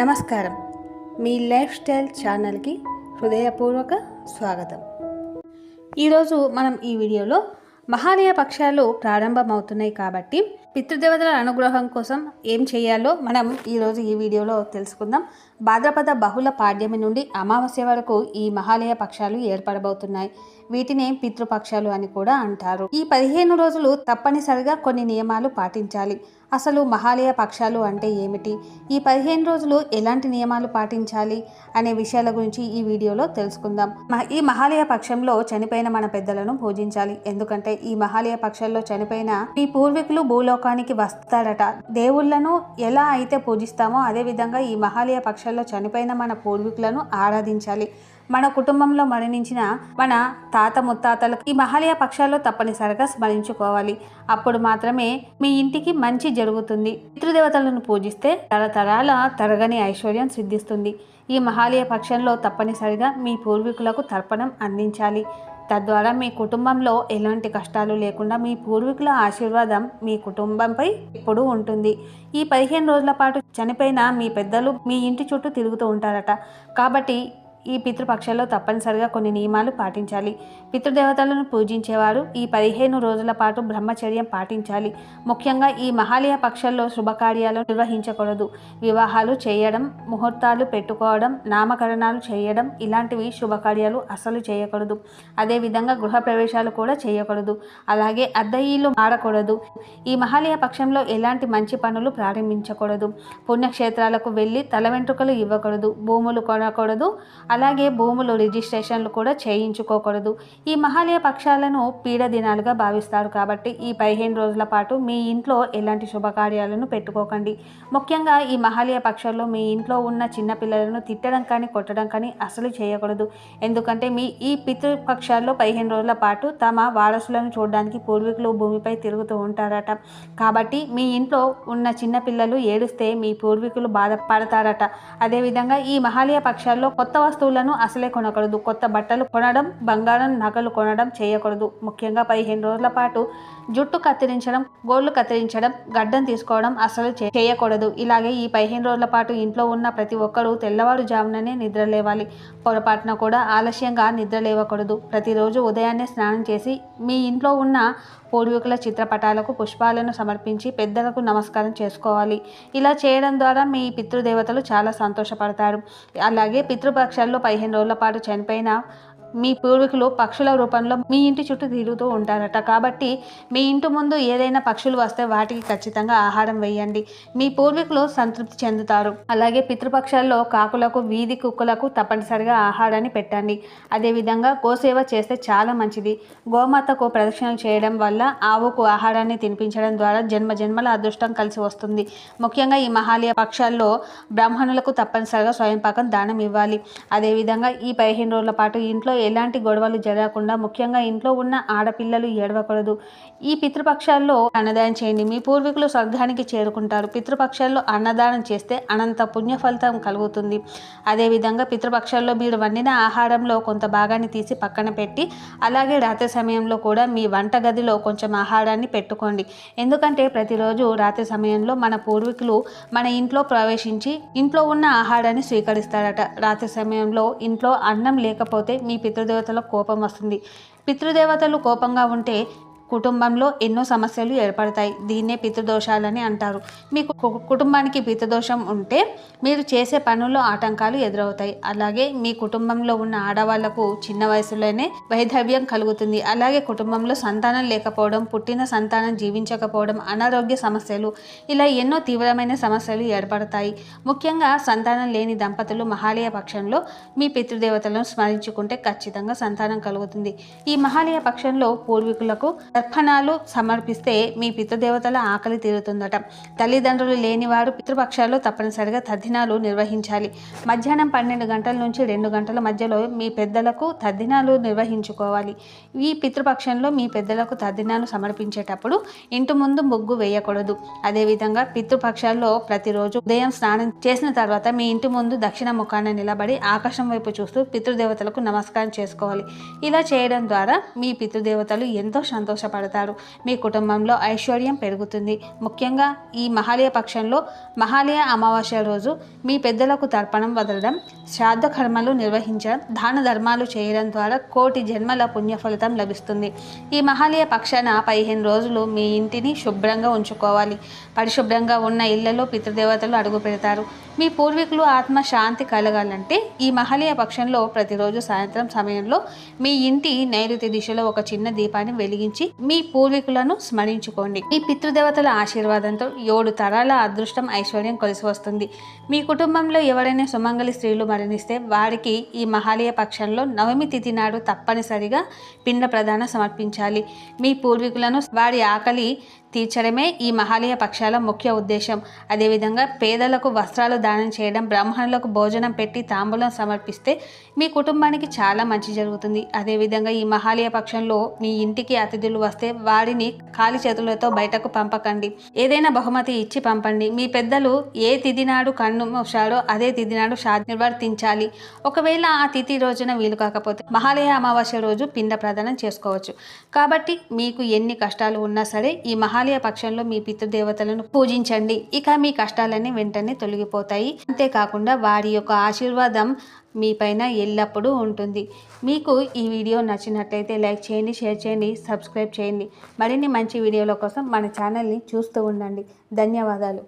నమస్కారం. మీ life style ఛానల్కి హృదయపూర్వక స్వాగతం. ఈరోజు మనం ఈ వీడియోలో మహాలయ పక్షాలు ప్రారంభమవుతున్నాయి కాబట్టి పితృదేవతల అనుగ్రహం కోసం ఏం చేయాలో మనం ఈరోజు ఈ వీడియోలో తెలుసుకుందాం. భాద్రపద బహుళ పాడ్యమి నుండి అమావాస్య వరకు ఈ మహాలయ పక్షాలు ఏర్పడబోతున్నాయి. వీటిని పితృపక్షాలు అని కూడా అంటారు. ఈ పదిహేను రోజులు తప్పనిసరిగా కొన్ని నియమాలు పాటించాలి. అసలు మహాలయ పక్షాలు అంటే ఏమిటి? ఈ పదిహేను రోజులు ఎలాంటి నియమాలు పాటించాలి? అనే విషయాల గురించి ఈ వీడియోలో తెలుసుకుందాం. ఈ మహాలయ పక్షంలో చనిపోయిన మన పెద్దలను పూజించాలి. ఎందుకంటే ఈ మహాలయ పక్షంలో చనిపోయిన ఈ పూర్వీకులు భూలోకానికి వస్తారట. దేవుళ్ళను ఎలా అయితే పూజిస్తామో అదే విధంగా ఈ మహాలయ పక్ష పక్షంలో చనిపోయిన మన పూర్వీకులను ఆరాధించాలి. మన కుటుంబంలో మరణించిన మన తాత ముత్తాతలకు ఈ మహాలయ పక్షాల్లో తప్పనిసరిగా స్మరించుకోవాలి. అప్పుడు మాత్రమే మీ ఇంటికి మంచి జరుగుతుంది. పితృదేవతలను పూజిస్తే తరతరాల తరగని ఐశ్వర్యం సిద్ధిస్తుంది. ఈ మహాలయ పక్షంలో తప్పనిసరిగా మీ పూర్వీకులకు తర్పణం అందించాలి. తద్వారా మీ కుటుంబంలో ఎలాంటి కష్టాలు లేకుండా మీ పూర్వీకుల ఆశీర్వాదం మీ కుటుంబంపై ఎప్పుడూ ఉంటుంది. ఈ పదిహేను రోజుల పాటు చనిపోయిన మీ పెద్దలు మీ ఇంటి చుట్టూ తిరుగుతూ ఉంటారట. కాబట్టి ఈ పితృపక్షంలో తప్పనిసరిగా కొన్ని నియమాలు పాటించాలి. పితృదేవతలను పూజించేవారు ఈ పదిహేను రోజుల పాటు బ్రహ్మచర్యం పాటించాలి. ముఖ్యంగా ఈ మహాలయ పక్షంలో శుభకార్యాలు నిర్వహించకూడదు. వివాహాలు చేయడం ముహూర్తాలు పెట్టుకోవడం నామకరణాలు చేయడం ఇలాంటివి శుభకార్యాలు అస్సలు చేయకూడదు. అదేవిధంగా గృహ ప్రవేశాలు కూడా చేయకూడదు. అలాగే అద్దె ఇల్లు మారకూడదు. ఈ మహాలయ పక్షంలో ఎలాంటి మంచి పనులు ప్రారంభించకూడదు. పుణ్యక్షేత్రాలకు వెళ్ళి తల వెంట్రుకలు ఇవ్వకూడదు. భూములు కొనకూడదు. అలాగే భూములు రిజిస్ట్రేషన్లు కూడా చేయించుకోకూడదు. ఈ మహాలయ పక్షాలను పీడ దినాలుగా భావిస్తారు కాబట్టి ఈ పదిహేను రోజుల పాటు మీ ఇంట్లో ఎలాంటి శుభకార్యాలను పెట్టుకోకండి. ముఖ్యంగా ఈ మహాలయ పక్షాల్లో మీ ఇంట్లో ఉన్న చిన్న పిల్లలను తిట్టడం కానీ కొట్టడం కానీ అసలు చేయకూడదు. ఎందుకంటే మీ ఈ పితృపక్షాల్లో పదిహేను రోజుల పాటు తమ వారసులను చూడడానికి పూర్వీకులు భూమిపై తిరుగుతూ ఉంటారట. కాబట్టి మీ ఇంట్లో ఉన్న చిన్నపిల్లలు ఏడుస్తే మీ పూర్వీకులు బాధపడతారట. అదేవిధంగా ఈ మహాలయ పక్షాల్లో కొత్త వస్తువులను అసలే కొనకూడదు. కొత్త బట్టలు కొనడం బంగారం నగలు కొనడం చేయకూడదు. ముఖ్యంగా పదిహేను రోజుల పాటు జుట్టు కత్తిరించడం గోళ్ళు కత్తిరించడం గడ్డం తీసుకోవడం అసలు చేయకూడదు. ఇలాగే ఈ పదిహేను రోజుల పాటు ఇంట్లో ఉన్న ప్రతి ఒక్కరూ తెల్లవారుజాముననే నిద్ర లేవాలి. పొరపాటున కూడా ఆలస్యంగా నిద్ర లేవకూడదు. ప్రతిరోజు ఉదయాన్నే స్నానం చేసి మీ ఇంట్లో ఉన్న పూర్వీకుల చిత్రపటాలకు పుష్పాలను సమర్పించి పెద్దలకు నమస్కారం చేసుకోవాలి. ఇలా చేయడం ద్వారా మీ పితృదేవతలు చాలా సంతోషపడతారు. అలాగే పితృపక్షాల్లో పదిహేను రోజుల పాటు చనిపోయిన మీ పూర్వీకులు పక్షుల రూపంలో మీ ఇంటి చుట్టూ తిరుగుతూ ఉంటారట. కాబట్టి మీ ఇంటి ముందు ఏదైనా పక్షులు వస్తే వాటికి ఖచ్చితంగా ఆహారం వేయండి. మీ పూర్వీకులు సంతృప్తి చెందుతారు. అలాగే పితృపక్షాల్లో కాకులకు వీధి కుక్కలకు తప్పనిసరిగా ఆహారాన్ని పెట్టండి. అదేవిధంగా గోసేవ చేస్తే చాలా మంచిది. గోమాతకు ప్రదక్షిణలు చేయడం వల్ల ఆవుకు ఆహారాన్ని తినిపించడం ద్వారా జన్మ జన్మల అదృష్టం కలిసి వస్తుంది. ముఖ్యంగా ఈ మహాలయ పక్షాల్లో బ్రాహ్మణులకు తప్పనిసరిగా స్వయంపాకం దానం ఇవ్వాలి. అదేవిధంగా ఈ పదిహేను రోజుల పాటు ఇంట్లో ఎలాంటి గొడవలు జరగకుండా ముఖ్యంగా ఇంట్లో ఉన్న ఆడపిల్లలు ఏడవకూడదు. ఈ పితృపక్షాల్లో అన్నదానం చేయండి. మీ పూర్వీకులు స్వర్గానికి చేరుకుంటారు. పితృపక్షాల్లో అన్నదానం చేస్తే అనంత పుణ్య ఫలితం కలుగుతుంది. అదేవిధంగా పితృపక్షాల్లో మీరు వండిన ఆహారంలో కొంత భాగాన్ని తీసి పక్కన పెట్టి అలాగే రాత్రి సమయంలో కూడా మీ వంటగదిలో కొంచెం ఆహారాన్ని పెట్టుకోండి. ఎందుకంటే ప్రతిరోజు రాత్రి సమయంలో మన పూర్వీకులు మన ఇంట్లో ప్రవేశించి ఇంట్లో ఉన్న ఆహారాన్ని స్వీకరిస్తారట. రాత్రి సమయంలో ఇంట్లో అన్నం లేకపోతే మీ పితృదేవతలకు కోపం వస్తుంది. పితృదేవతలు కోపంగా ఉంటే కుటుంబంలో ఎన్నో సమస్యలు ఏర్పడతాయి. దీన్నే పితృదోషాలని అంటారు. మీకు కుటుంబానికి పితృదోషం ఉంటే మీరు చేసే పనుల్లో ఆటంకాలు ఎదురవుతాయి. అలాగే మీ కుటుంబంలో ఉన్న ఆడవాళ్ళకు చిన్న వయసులోనే వైధవ్యం కలుగుతుంది. అలాగే కుటుంబంలో సంతానం లేకపోవడం పుట్టిన సంతానం జీవించకపోవడం అనారోగ్య సమస్యలు ఇలా ఎన్నో తీవ్రమైన సమస్యలు ఏర్పడతాయి. ముఖ్యంగా సంతానం లేని దంపతులు మహాలయ పక్షంలో మీ పితృదేవతలను స్మరించుకుంటే ఖచ్చితంగా సంతానం కలుగుతుంది. ఈ మహాలయ పక్షంలో పూర్వీకులకు తర్పణాలు సమర్పిస్తే మీ పితృదేవతల ఆకలి తీరుతుందట. తల్లిదండ్రులు లేనివారు పితృపక్షాల్లో తప్పనిసరిగా తద్దినాలు నిర్వహించాలి. మధ్యాహ్నం పన్నెండు గంటల నుంచి రెండు గంటల మధ్యలో మీ పెద్దలకు తద్దినాలు నిర్వహించుకోవాలి. ఈ పితృపక్షంలో మీ పెద్దలకు తద్దినాలు సమర్పించేటప్పుడు ఇంటి ముందు ముగ్గు వేయకూడదు. అదేవిధంగా పితృపక్షాల్లో ప్రతిరోజు ఉదయం స్నానం చేసిన తర్వాత మీ ఇంటి ముందు దక్షిణ ముఖాన నిలబడి ఆకాశం వైపు చూస్తూ పితృదేవతలకు నమస్కారం చేసుకోవాలి. ఇలా చేయడం ద్వారా మీ పితృదేవతలు ఎంతో సంతోషం సంతోషపడతారు. మీ కుటుంబంలో ఐశ్వర్యం పెరుగుతుంది. ముఖ్యంగా ఈ మహాలయ పక్షంలో మహాలయ అమావాస్య రోజు మీ పెద్దలకు తర్పణం వదలడం శ్రాద్ధ కర్మలు నిర్వహించడం దాన ధర్మాలు చేయడం ద్వారా కోటి జన్మల పుణ్య ఫలితం లభిస్తుంది. ఈ మహాలయ పక్షాన పదిహేను రోజులు మీ ఇంటిని శుభ్రంగా ఉంచుకోవాలి. పరిశుభ్రంగా ఉన్న ఇళ్ళలో పితృదేవతలు అడుగు పెడతారు. మీ పూర్వీకులు ఆత్మ శాంతి కలగాలంటే ఈ మహలీయ పక్షంలో ప్రతిరోజు సాయంత్రం సమయంలో మీ ఇంటి నైరుతి దిశలో ఒక చిన్న దీపాన్ని వెలిగించి మీ పూర్వీకులను స్మరించుకోండి. మీ పితృదేవతల ఆశీర్వాదంతో ఏడు తరాల అదృష్టం ఐశ్వర్యం కలిసి వస్తుంది. మీ కుటుంబంలో ఎవరైనా సుమంగళి స్త్రీలు మరణిస్తే వారికి ఈ మహాలయ పక్షంలో నవమి తిథి నాడు తప్పనిసరిగా పిండ ప్రదానం సమర్పించాలి. మీ పూర్వీకులను వారి ఆకలి తీర్చడమే ఈ మహాలయ పక్షాల ముఖ్య ఉద్దేశం. అదేవిధంగా పేదలకు వస్త్రాలు దానం చేయడం బ్రాహ్మణులకు భోజనం పెట్టి తాంబూలం సమర్పిస్తే మీ కుటుంబానికి చాలా మంచి జరుగుతుంది. అదేవిధంగా ఈ మహాలయ పక్షంలో మీ ఇంటికి అతిథులు వస్తే వారిని ఖాళీ చేతులతో బయటకు పంపకండి. ఏదైనా బహుమతి ఇచ్చి పంపండి. మీ పెద్దలు ఏ తిథి నాడు కన్ను మూశాడో అదే తిథి నాడు నిర్వర్తించాలి. ఒకవేళ ఆ తిథి రోజున వీలు కాకపోతే మహాలయ అమావాస్య రోజు పిండ ప్రదానం చేసుకోవచ్చు. కాబట్టి మీకు ఎన్ని కష్టాలు ఉన్నా సరే ఈ మహా మహాలయ పక్షంలో మీ పితృదేవతలను పూజించండి. ఇక మీ కష్టాలన్నీ వెంటనే తొలగిపోతాయి. అంతేకాకుండా వారి యొక్క ఆశీర్వాదం మీపైన ఎల్లప్పుడూ ఉంటుంది. మీకు ఈ వీడియో నచ్చినట్లయితే లైక్ చేయండి షేర్ చేయండి సబ్స్క్రైబ్ చేయండి. మరిన్ని మంచి వీడియోల కోసం మన ఛానల్ని చూస్తూ ఉండండి. ధన్యవాదాలు.